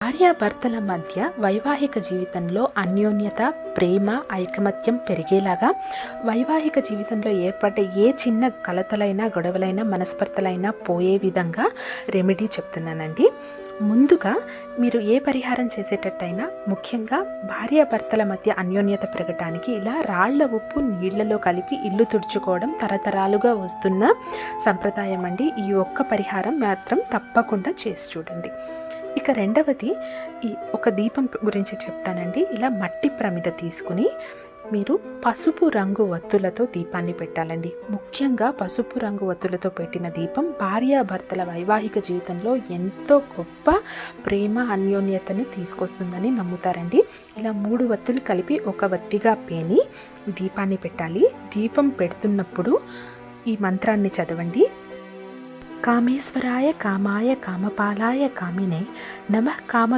భార్యాభర్తల మధ్య వైవాహిక జీవితంలో అన్యోన్యత ప్రేమ ఐకమత్యం పెరిగేలాగా వైవాహిక జీవితంలో ఏర్పడే ఏ చిన్న కలతలైనా గొడవలైనా మనస్పర్ధలైనా పోయే విధంగా రెమెడీ చెప్తున్నానండి. ముందుగా మీరు ఏ పరిహారం చేసేటట్టయినా ముఖ్యంగా భార్యాభర్తల మధ్య అన్యోన్యత పెరగటానికి ఇలా రాళ్ళ ఉప్పు నీళ్ళలో కలిపి ఇల్లు తుడుచుకోవడం తరతరాలుగా వస్తున్న సంప్రదాయం అండి. ఈ ఒక్క పరిహారం మాత్రం తప్పకుండా చేసి చూడండి. ఇక రెండవది ఈ ఒక దీపం గురించి చెప్తానండి. ఇలా మట్టి ప్రమిద తీసుకుని మీరు పసుపు రంగు వత్తులతో దీపాన్ని పెట్టాలండి. ముఖ్యంగా పసుపు రంగు వత్తులతో పెట్టిన దీపం భార్యాభర్తల వైవాహిక జీవితంలో ఎంతో గొప్ప ప్రేమ అన్యోన్యతని తీసుకొస్తుందని నమ్ముతారండి. ఇలా మూడు వత్తులు కలిపి ఒక వత్తిగా పేని దీపాన్ని పెట్టాలి. దీపం పెడుతున్నప్పుడు ఈ మంత్రాన్ని చదవండి. కామేశ్వరాయ కామాయ కామపాలాయ కామినే నమ కామ